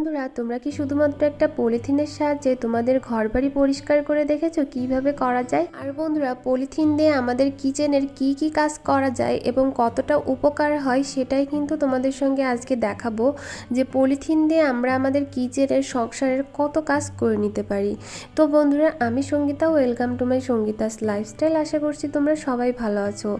বন্ধুরা, তোমরা কি শুধুমাত্র একটা পলিথিনের সাহায্যে তোমাদের ঘরবাড়ি পরিষ্কার করে দেখেছ কীভাবে করা যায়? আর বন্ধুরা, পলিথিন দিয়ে আমাদের কিচেনের কি কি কাজ করা যায় এবং কতটা উপকার হয় সেটাই কিন্তু তোমাদের সঙ্গে আজকে দেখাবো যে পলিথিন দিয়ে আমরা আমাদের কিচেনের সংসারের কত কাজ করে নিতে পারি। তো বন্ধুরা, আমি Sangeeta welcome to my Sangeeta's lifestyle আশা করছি তোমরা সবাই ভালো আছো।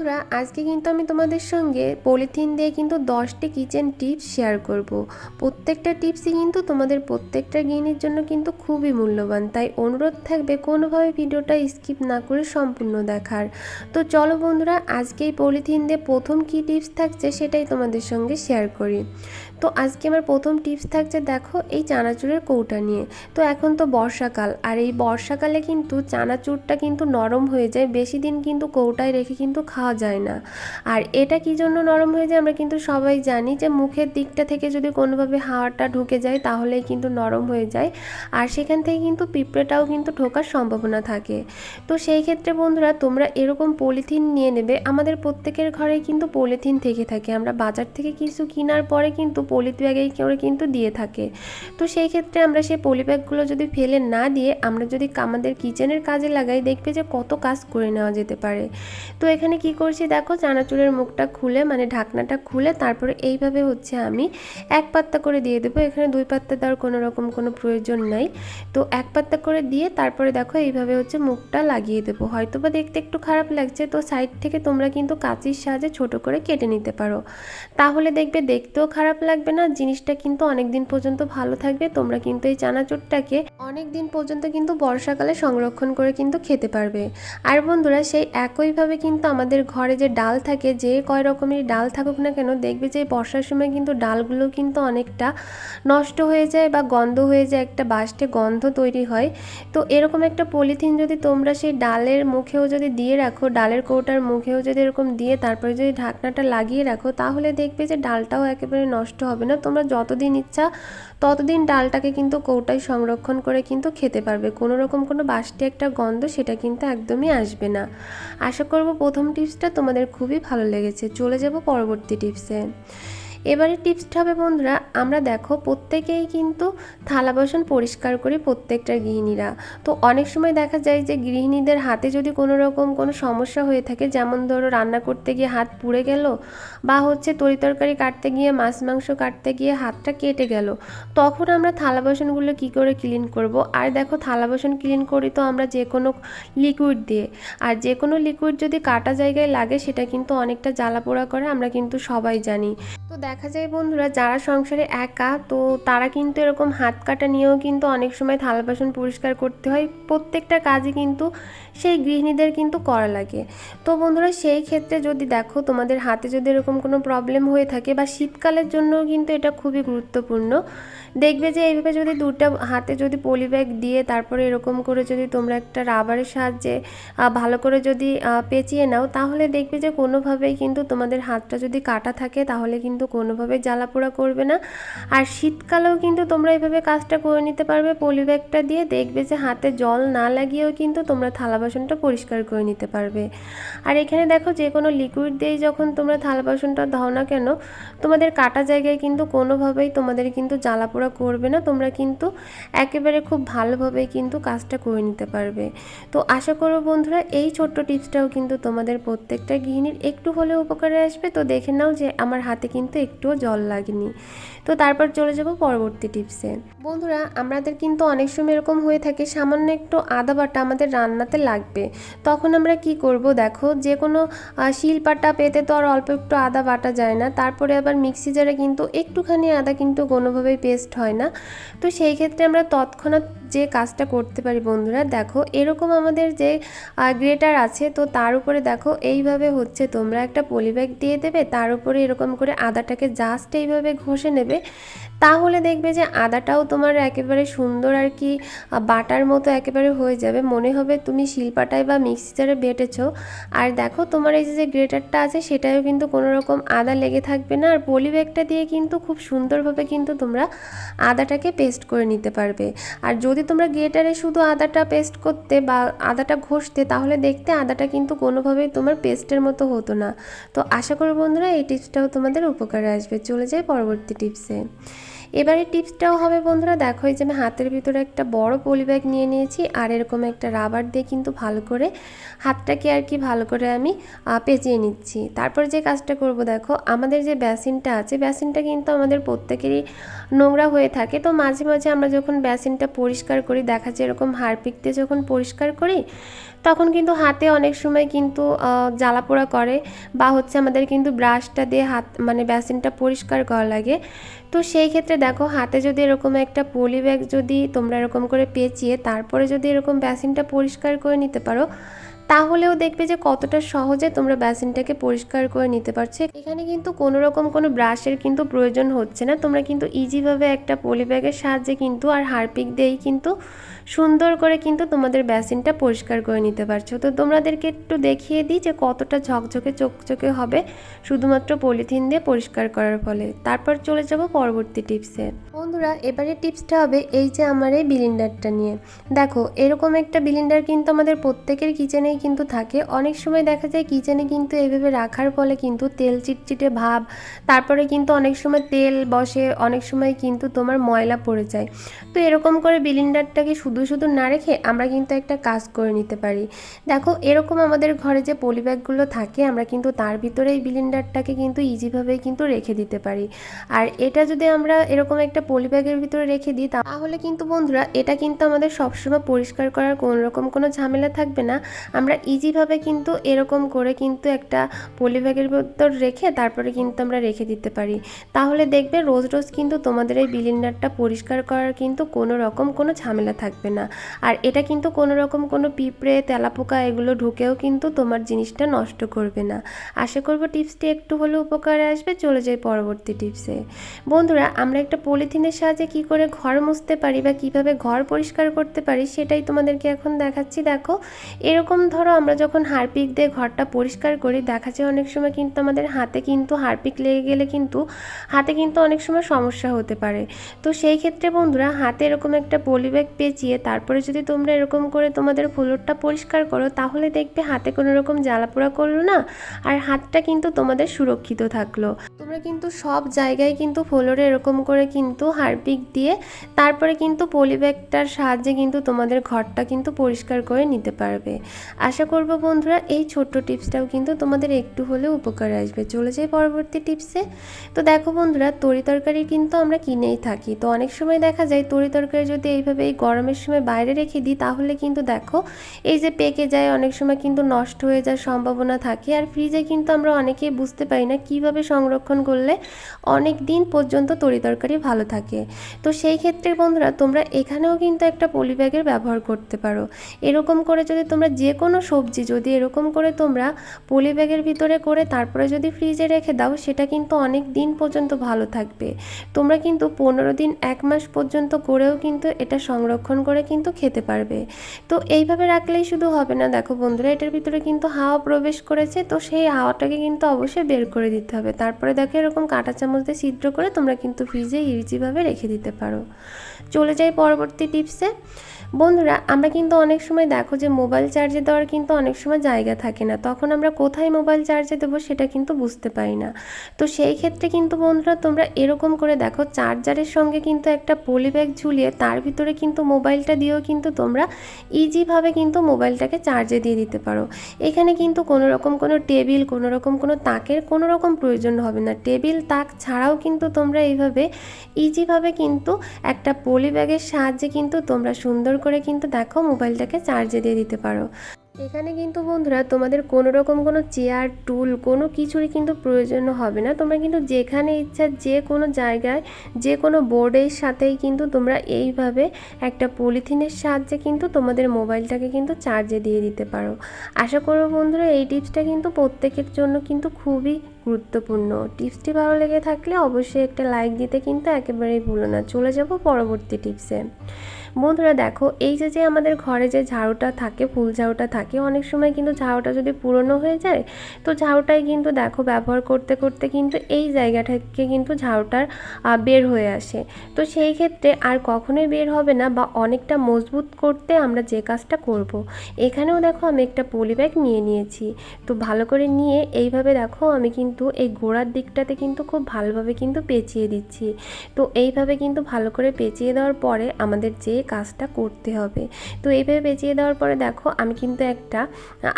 বন্ধুরা, আজকে কিন্তু আমি তোমাদের সঙ্গে পলিথিন দিয়ে কিন্তু দশটি কিচেন টিপস শেয়ার করব। প্রত্যেকটা টিপসই কিন্তু তোমাদের প্রত্যেকটা গেইনের জন্য কিন্তু খুবই মূল্যবান। তাই অনুরোধ থাকবে কোনোভাবে ভিডিওটা স্কিপ না করে সম্পূর্ণ দেখার। তো চলো বন্ধুরা, আজকে এই পলিথিন দিয়ে প্রথম কী টিপস থাকছে সেটাই তোমাদের সঙ্গে শেয়ার করি। তো আজকে আমার প্রথম টিপস থাকছে, দেখো এই চানাচুরের কৌটা নিয়ে। তো এখন তো বর্ষাকাল, আর এই বর্ষাকালে কিন্তু চানাচুরটা কিন্তু নরম হয়ে যায়, বেশি দিন কিন্তু কৌটায় রেখে কিন্তু খাওয়া যায় না। আর এটা কি জন্য নরম হয়ে যায় আমরা কিন্তু সবাই জানি যে মুখের দিকটা থেকে যদি কোনোভাবে হাওয়াটা ঢুকে যায় তাহলেই কিন্তু নরম হয়ে যায়। আর সেখান থেকে কিন্তু পিঁপড়েটাও কিন্তু ঢোকার সম্ভাবনা থাকে। তো সেই ক্ষেত্রে বন্ধুরা তোমরা এরকম পলিথিন নিয়ে নেবে, আমাদের প্রত্যেকের ঘরে কিন্তু পলিথিন থেকে থাকে। আমরা বাজার থেকে কিছু কেনার পরে কিন্তু পলি ব্যাগেই করে কিন্তু দিয়ে থাকে। তো সেই ক্ষেত্রে আমরা সেই পলি ব্যাগগুলো যদি ফেলে না দিয়ে আমরা যদি আমাদের কিচেনের কাজে লাগাই, দেখবে যে কত কাজ করে নেওয়া যেতে পারে। তো এখানে কি করছি দেখো, চানাচুরের মুখটা খুলে মানে ঢাকনাটা খুলে তারপরে এইভাবে হচ্ছে আমি এক পাত্তা করে দিয়ে দেবো। এখানে দুই পাত্তা দেওয়ার কোনো রকম কোনো প্রয়োজন নাই। তো এক পাত্তা করে দিয়ে তারপরে দেখো এইভাবে হচ্ছে মুখটা লাগিয়ে দেবো। হয়তো বা দেখতে একটু খারাপ লাগছে, তো সাইড থেকে তোমরা কিন্তু কাঁচির সাহায্যে ছোট করে কেটে নিতে পারো। তাহলে দেখবে দেখতেও খারাপ লাগবে না, জিনিসটা কিন্তু অনেক দিন পর্যন্ত ভালো থাকবে, তোমরা কিন্তু এই চানাচুরটাকে অনেক দিন পর্যন্ত কিন্তু বর্ষাকালে সংরক্ষণ করে কিন্তু খেতে পারবে। আর বন্ধুরা, সেই একইভাবে কিন্তু আমাদের ঘরে যে ডাল থাকে, যে কয় রকমের ডাল থাকুক না কেন, দেখবে যে বর্ষার সময় কিন্তু ডালগুলো কিন্তু অনেকটা নষ্ট হয়ে যায় বা গন্ধ হয়ে যায়, একটা বাস্টে গন্ধ তৈরি হয়। তো এরকম একটা পলিথিন যদি তোমরা সেই ডালের মুখেও যদি দিয়ে রাখো, ডালের কৌটার মুখেও যদি এরকম দিয়ে তারপরে যদি ঢাকনাটা লাগিয়ে রাখো, তাহলে দেখবে যে ডালটাও একেবারে নষ্ট হবে না। তোমরা যতদিন ইচ্ছা ততদিন ডালটাকে কিন্তু কৌটায় সংরক্ষণ করে কিন্তু খেতে পারবে। কোনো রকম কোনো বাসটি একটা গন্ধ সেটা কিন্তু একদমই আসবে না। আশা করব প্রথম টিপসটা তোমাদের খুবই ভালো লেগেছে। চলে যাব পরবর্তী টিপসে এবারে টিপসটা হবে বন্ধুরা, আমরা দেখো প্রত্যেকেই কিন্তু থালা বাসন পরিষ্কার করি প্রত্যেকটা গৃহিণীরা। তো অনেক সময় দেখা যায় যে গৃহিণীদের হাতে যদি কোনো রকম কোনো সমস্যা হয়ে থাকে, যেমন ধরো রান্না করতে গিয়ে হাত পুড়ে গেল বা হচ্ছে তরিতরকারি কাটতে গিয়ে, মাছ, মাংস কাটতে গিয়ে হাতটা কেটে গেল, তখন আমরা থালা বাসনগুলো কী করে ক্লিন করব? আর দেখো থালা বাসন ক্লিন করি তো আমরা যে কোনো লিকুইড দিয়ে, আর যে কোনো লিকুইড যদি কাটা জায়গায় লাগে, সেটা কিন্তু অনেকটা জ্বালা পোড়া করে, আমরা কিন্তু সবাই জানি। তো দেখা যায় বন্ধুরা, যারা সংসারে একা, তো তারা কিন্তু এরকম হাত কাটা নিয়েও কিন্তু অনেক সময় থালা বাসন পরিষ্কার করতে হয়। প্রত্যেকটা কাজই কিন্তু সেই গৃহিণীদের কিন্তু করা লাগে। তো বন্ধুরা, সেই ক্ষেত্রে যদি দেখো, তোমাদের হাতে যদি এরকম কোনো প্রবলেম হয়ে থাকে বা শীতকালের জন্য কিন্তু এটা খুবই গুরুত্বপূর্ণ। দেখবে যে এইভাবে যদি দুটা হাতে যদি পলি ব্যাগ দিয়ে তারপরে এরকম করে যদি তোমরা একটা রাবারের সাহায্যে ভালো করে যদি পেঁচিয়ে নাও, তাহলে দেখবে যে কোনোভাবেই কিন্তু তোমাদের হাতটা যদি কাটা থাকে, তাহলে কিন্তু কোনোভাবে জ্বালা পোড়া করবে না। আর শীতকালেও কিন্তু তোমরা এইভাবে কাজটা করে নিতে পারবে। পলি ব্যাগটা দিয়ে দেখবে যে হাতে জল না লাগিয়েও কিন্তু তোমরা থালা বাসনটা পরিষ্কার করে নিতে পারবে। আর এখানে দেখো যে কোনো লিকুইড দিয়েই যখন তোমরা থালা বাসনটা ধাও না কেন, তোমাদের কাটা জায়গায় কিন্তু কোনোভাবেই তোমাদের কিন্তু জ্বালা পোড়া করবে না। তোমরা কিন্তু একেবারে খুব ভালোভাবেই কিন্তু কাজটা করে নিতে পারবে। তো আশা করো বন্ধুরা, এই ছোট্ট টিপসটাও কিন্তু তোমাদের প্রত্যেকটা গৃহিণীর একটু হলেও উপকারে আসবে। তো দেখে নাও যে আমার হাতে কিন্তু একটুও জল লাগেনি। তো তারপর চলে যাব পরবর্তী টিপসে। বন্ধুরা, আমাদের কিন্তু অনেক সময় এরকম হয়ে থাকে, সামান্য একটু আদা বাটা আমাদের রান্নাতে লাগবে। তখন আমরা কি করব দেখো, যে কোনো শিলপাটা পেতে তো আর অল্প একটু আদা বাটা যায় না, তারপরে আবার মিক্সি জারে কিন্তু একটুখানি আদা কিন্তু কোনোভাবেই পেস্ট হয় না। তো সেই ক্ষেত্রে আমরা তৎক্ষণাৎ যে কাজটা করতে পারি বন্ধুরা, দেখো, এরকম আমাদের যে গ্রেটার আছে, তো তার উপরে দেখো, এইভাবে হচ্ছে, তোমরা একটা পলিব্যাগ দিয়ে দেবে, তার উপরে এরকম করে আদাটাকে জাস্ট এইভাবে ঘষে নেবে তাহলে দেখবে যে আদাটাও তোমার একেবারে সুন্দর আর কি বাটার মতো একেবারে হয়ে যাবে। মনে হবে তুমি শিলপাটায় বা মিক্সিচারে বেটেছো। আর দেখো তোমার এই যে গ্রেটারটা আছে সেটাও কিন্তু কোনো রকম আদা লেগে থাকবে না। আর পলি ব্যাগটা দিয়ে কিন্তু খুব সুন্দরভাবে কিন্তু তোমরা আদাটাকে পেস্ট করে নিতে পারবে। আর যদি তোমরা গ্রেটারে শুধু আদাটা পেস্ট করতে বা আদাটা ঘষতে, তাহলে দেখতে আদাটা কিন্তু কোনোভাবেই তোমার পেস্টের মতো হতো না। তো আশা করি বন্ধুরা, এই টিপসটাও তোমাদের উপকারে আসবে। চলে যায় পরবর্তী টিপসে। এবারে টিপসটাও হবে বন্ধুরা, দেখো এই যে আমি হাতের ভিতরে একটা বড় পলি ব্যাগ নিয়ে নিয়েছি, আর এরকম একটা রাবার দিয়ে কিন্তু ভালো করে হাতটাকে আর কি ভালো করে আমি পেঁচিয়ে নিচ্ছি। তারপরে যে কাজটা করব দেখো, আমাদের যে বেসিনটা আছে, বেসিনটা কিন্তু আমাদের প্রত্যেকেরই নোংরা হয়ে থাকে। তো মাঝে মাঝে আমরা যখন বেসিনটা পরিষ্কার করি, দেখা যায় এরকম হারপিক দিয়ে যখন পরিষ্কার করি তখন কিন্তু হাতে অনেক সময় কিন্তু জ্বালা পোড়া করে বা হচ্ছে আমাদের কিন্তু ব্রাশটা দিয়ে হাত মানে বেসিনটা পরিষ্কার করা লাগে। তো সেই ক্ষেত্রে দেখো হাতে যদি এরকম একটা পলি ব্যাগ যদি তোমরা এরকম করে পেঁচিয়ে তারপরে যদি এরকম বেসিনটা পরিষ্কার করে নিতে পারো, তাহলেও দেখবে যে কতটা সহজে তোমরা বেসিনটাকে পরিষ্কার করে নিতে পারছ। এখানে কিন্তু কোনো রকম কোনো ব্রাশের কিন্তু প্রয়োজন হচ্ছে না। তোমরা কিন্তু ইজিভাবে একটা পলি ব্যাগের সাহায্যে কিন্তু আর হারপিক দিয়েই কিন্তু সুন্দর করে কিন্তু তোমাদের বেসিনটা পরিষ্কার করে নিতে পারছ। তো তোমাদেরকে একটু দেখিয়ে দিই যে কতটা ঝকঝকে চকচকে হবে শুধুমাত্র পলিথিন দিয়ে পরিষ্কার করার ফলে। তারপর চলে যাব পরবর্তী টিপসে বন্ধুরা, এবারে টিপসটা হবে এই যে আমার এই বিলিন্ডারটা নিয়ে। দেখো, এরকম একটা বিলিন্ডার কিন্তু আমাদের প্রত্যেকের কিচেনেই কিন্তু থাকে। অনেক সময় দেখা যায় কিচেনে কিন্তু এভাবে রাখার ফলে কিন্তু তেল চিটচিটে ভাব, তারপরে কিন্তু অনেক সময় তেল বসে, অনেক সময় কিন্তু তোমার ময়লা পড়ে যায়। তো এরকম করে বিলিন্ডারটাকে শুধু শুধু শুধু না রেখে আমরা কিন্তু একটা কাজ করে নিতে পারি। দেখো, এরকম আমাদের ঘরে যে পলি ব্যাগগুলো থাকে, আমরা কিন্তু তার ভিতরে এই বিলিন্ডারটাকে কিন্তু ইজিভাবেই কিন্তু রেখে দিতে পারি। আর এটা যদি আমরা এরকম একটা পলি ব্যাগের ভিতরে রেখে দিই, তাহলে কিন্তু বন্ধুরা, এটা কিন্তু আমাদের সবসময় পরিষ্কার করার কোনো রকম কোনো ঝামেলা থাকবে না। আমরা ইজিভাবে কিন্তু এরকম করে কিন্তু একটা পলি ব্যাগের ভিতর রেখে তারপরে কিন্তু আমরা রেখে দিতে পারি। তাহলে দেখবে, রোজ রোজ কিন্তু তোমাদের এই বিলিন্ডারটা পরিষ্কার করার কিন্তু কোনো রকম কোনো ঝামেলা থাকবে না। আর এটা কিন্তু কোনো রকম কোনো পিঁপড়ে, তেলাপোকা এগুলো ঢুকেও কিন্তু তোমার জিনিসটা নষ্ট করবে না। আশা করব টিপসটি একটু হলেও উপকারে আসবে, চলে যাই পরবর্তী টিপসে। বন্ধুরা, আমরা একটা পলিথিনের সাহায্যে কি করে ঘর মুছতে পারি বা কীভাবে ঘর পরিষ্কার করতে পারি সেটাই তোমাদেরকে এখন দেখাচ্ছি। দেখো, এরকম ধরো আমরা যখন হারপিক দিয়ে ঘরটা পরিষ্কার করি, দেখা যায় অনেক সময় কিন্তু আমাদের হাতে কিন্তু হারপিক লেগে গেলে কিন্তু হাতে কিন্তু অনেক সময় সমস্যা হতে পারে। তো সেই ক্ষেত্রে বন্ধুরা, হাতে এরকম একটা পলি ব্যাগ পেঁচিয়ে তারপরে যদি তোমরা এরকম করে তোমাদের ফ্লোরটা পরিষ্কার করো, তাহলে দেখবে হাতে কোনো রকম জ্বালাপোড়া করল না, আর হাতটা কিন্তু তোমাদের সুরক্ষিত থাকল। তোমরা কিন্তু সব জায়গায় কিন্তু ফ্লোরে এরকম করে কিন্তু হারপিক দিয়ে তারপরে কিন্তু পলিব্যাগটার সাহায্যে কিন্তু তোমাদের ঘরটা কিন্তু পরিষ্কার করে নিতে পারবে। আশা করব বন্ধুরা, এই ছোট্ট টিপসটাও কিন্তু তোমাদের একটু হলেও উপকার আসবে। চলে যাই পরবর্তী টিপসে। তো দেখো বন্ধুরা, তরি তরকারি কিন্তু আমরা কিনেই থাকি। তো অনেক সময় দেখা যায়, তরি তরকারি যদি এইভাবে এই গরমের সময় বাইরে রেখে দিই, তাহলে কিন্তু দেখো, এই যে পেকে যায়, অনেক সময় কিন্তু নষ্ট হয়ে যাওয়ার সম্ভাবনা থাকে। আর ফ্রিজে কিন্তু আমরা অনেকেই বুঝতে পারি না কীভাবে সংরক্ষণ করলে অনেক দিন পর্যন্ত তরি তরকারি ভালো থাকে। তো সেই ক্ষেত্রে বন্ধুরা, তোমরা এখানেও কিন্তু একটা পলি ব্যাগের ব্যবহার করতে পারো। এরকম করে যদি তোমরা যে কোনো সবজি যদি এরকম করে তোমরা পলি ব্যাগের ভিতরে করে তারপরে যদি ফ্রিজে রেখে দাও, সেটা কিন্তু অনেক দিন পর্যন্ত ভালো থাকবে। তোমরা কিন্তু পনেরো দিন, এক মাস পর্যন্ত করেও কিন্তু এটা সংরক্ষণ করে কিন্তু খেতে পারবে। তো এইভাবে রাখলেই শুধু হবে না। দেখো বন্ধুরা, এটার ভিতরে কিন্তু হাওয়া প্রবেশ করেছে। তো সেই হাওয়াটাকে কিন্তু অবশ্যই বের করে দিতে হবে। তারপরে দেখো এরকম কাঁটা চামচ দিয়ে ছিদ্র করে তোমরা কিন্তু ফ্রিজে ইজিভাবে রেখে দিতে পারো। চলে যাই পরবর্তী টিপসে। বন্ধুরা, আমরা কিন্তু অনেক সময় দেখো যে মোবাইল চার্জে দেওয়ার কিন্তু অনেক সময় জায়গা থাকে না। তখন আমরা কোথায় মোবাইল চার্জে দেবো সেটা কিন্তু বুঝতে পারি না। তো সেই ক্ষেত্রে কিন্তু বন্ধুরা, তোমরা এরকম করে দেখো চার্জারের সঙ্গে কিন্তু একটা পলি ব্যাগ ঝুলিয়ে তার ভিতরে কিন্তু মোবাইলটা দিয়েও কিন্তু তোমরা ইজিভাবে কিন্তু মোবাইলটাকে চার্জে দিয়ে দিতে পারো। এখানে কিন্তু কোনো রকম কোনো টেবিল কোনো রকম কোনো তাকের কোনো রকম প্রয়োজন হবে না। টেবিল তাক ছাড়াও কিন্তু তোমরা এইভাবে ইজিভাবে কিন্তু একটা পলি ব্যাগের সাহায্যে কিন্তু তোমরা সুন্দর করে কিন্তু দেখো মোবাইলটাকে চার্জে দিয়ে দিতে পারো। এখানে কিন্তু বন্ধুরা তোমাদের কোনো রকম কোনো চেয়ার টুল কোনো কিছুরই কিন্তু প্রয়োজন হবে না। তোমরা কিন্তু যেখানে ইচ্ছা যে কোনো জায়গায়, যে কোনো বোর্ডের সাথেই কিন্তু তোমরা এইভাবে একটা পলিথিনের সাহায্যে কিন্তু তোমাদের মোবাইলটাকে কিন্তু চার্জে দিয়ে দিতে পারো। আশা করব বন্ধুরা এই টিপসটা কিন্তু প্রত্যেকের জন্য কিন্তু খুবই গুরুত্বপূর্ণ। টিপসটি ভালো লেগে থাকলে অবশ্যই একটা লাইক দিতে কিন্তু একেবারেই ভুলো না। চলে যাব পরবর্তী টিপসে বন্ধুরা দেখো, এই যে যে আমাদের ঘরে যে ঝাড়ুটা থাকে, ফুল ঝাড়ুটা থাকে, অনেক সময় কিন্তু ঝাড়ুটা যদি পুরনো হয়ে যায়, তো ঝাড়ুটাই কিন্তু দেখো ব্যবহার করতে করতে কিন্তু এই জায়গা থেকে কিন্তু ঝাড়ুটার বের হয়ে আসে। তো সেই ক্ষেত্রে আর কখনোই বের হবে না বা অনেকটা মজবুত করতে আমরা যে কাজটা করব। এখানেও দেখো আমি একটা পলি ব্যাগ নিয়ে নিয়েছি। তো ভালো করে নিয়ে এইভাবে দেখো আমি কিন্তু কিন্তু এই গোড়ার দিকটাতে কিন্তু খুব ভালোভাবে কিন্তু পেঁচিয়ে দিচ্ছি। তো এইভাবে কিন্তু ভালো করে পেঁচিয়ে দেওয়ার পরে আমাদের যে কাজটা করতে হবে। তো এইভাবে পেঁচিয়ে দেওয়ার পরে দেখো, আমি কিন্তু একটা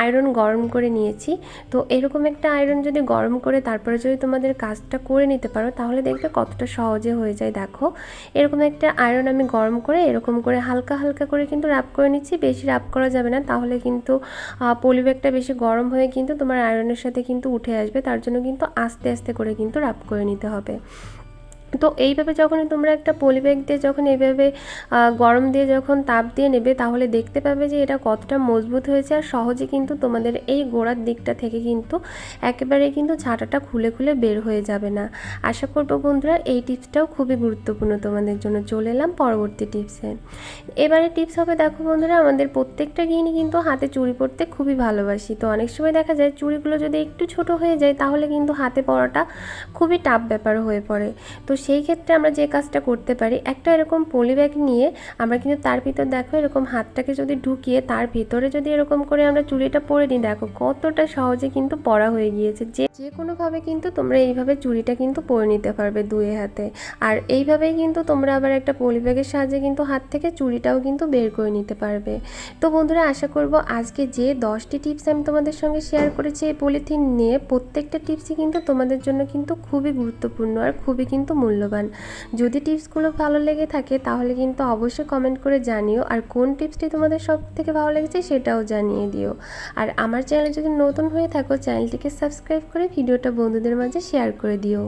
আয়রন গরম করে নিয়েছি। তো এরকম একটা আয়রন যদি গরম করে তারপরে যদি তোমাদের কাজটা করে নিতে পারো, তাহলে দেখবে কতটা সহজে হয়ে যায়। দেখো, এরকম একটা আয়রন আমি গরম করে এরকম করে হালকা হালকা করে কিন্তু রাব করে নিচ্ছি। বেশি রাব করা যাবে না। তাহলে কিন্তু পলিব্যাগটা বেশি গরম হয়ে কিন্তু তোমার আয়রনের সাথে কিন্তু উঠে আসবে। তার জন্য কিন্তু আস্তে আস্তে করে কিন্তু রাব করে নিতে হবে। তো এইভাবে যখনই তোমরা একটা পলিব্যাগ দিয়ে যখন এইভাবে গরম দিয়ে যখন তাপ দিয়ে নেবে, তাহলে দেখতে পাবে যে এটা কতটা মজবুত হয়েছে আর সহজে কিন্তু তোমাদের এই গোড়ার দিকটা থেকে কিন্তু একেবারে কিন্তু ছাটাটা খুলে খুলে বের হয়ে যাবে না। আশা করব বন্ধুরা এই টিপসটাও খুবই গুরুত্বপূর্ণ তোমাদের জন্য চলে এলাম পরবর্তী টিপসে। এবারে টিপস হবে, দেখো বন্ধুরা, আমাদের প্রত্যেকটা গিনি কিন্তু হাতে চুড়ি পরতে খুবই ভালোবাসি। তো অনেক সময় দেখা যায় চুড়িগুলো যদি একটু ছোট হয়ে যায়, তাহলে কিন্তু হাতে পরাটা খুবই টাফ ব্যাপার হয়ে পড়ে। তো সেই ক্ষেত্রে আমরা যে কাজটা করতে পারি, একটা এরকম পলি ব্যাগ নিয়ে আমরা কিন্তু তার ভিতর দেখো এরকম হাতটাকে যদি ঢুকিয়ে তার ভিতরে যদি এরকম করে আমরা চুড়িটা পরে নিই, দেখো কতটা সহজে কিন্তু পরা হয়ে গিয়েছে। যে যে কোনোভাবে কিন্তু তোমরা এইভাবে চুড়িটা কিন্তু পরে নিতে পারবে দুয়ে হাতে। আর এইভাবেই কিন্তু তোমরা আবার একটা পলি ব্যাগের সাহায্যে কিন্তু হাত থেকে চুড়িটাও কিন্তু বের করে নিতে পারবে। তো বন্ধুরা, আশা করব আজকে যে দশটি টিপস আমি তোমাদের সঙ্গে শেয়ার করেছি এই পলিথিন নিয়ে, প্রত্যেকটা টিপসই কিন্তু তোমাদের জন্য কিন্তু খুবই গুরুত্বপূর্ণ আর খুবই কিন্তু মূল্যবান। যদি টিপসগুলো ভালো লেগে থাকে, তাহলে কিন্তু অবশ্যই কমেন্ট করে জানিও। আর কোন টিপসটি তোমাদের সব থেকে ভালো লেগেছে সেটাও জানিয়ে দিও। আর আমার চ্যানেল যদি নতুন হয়ে থাকো চ্যানেলটিকে সাবস্ক্রাইব করে ভিডিওটা বন্ধুদের মাঝে শেয়ার করে দিও।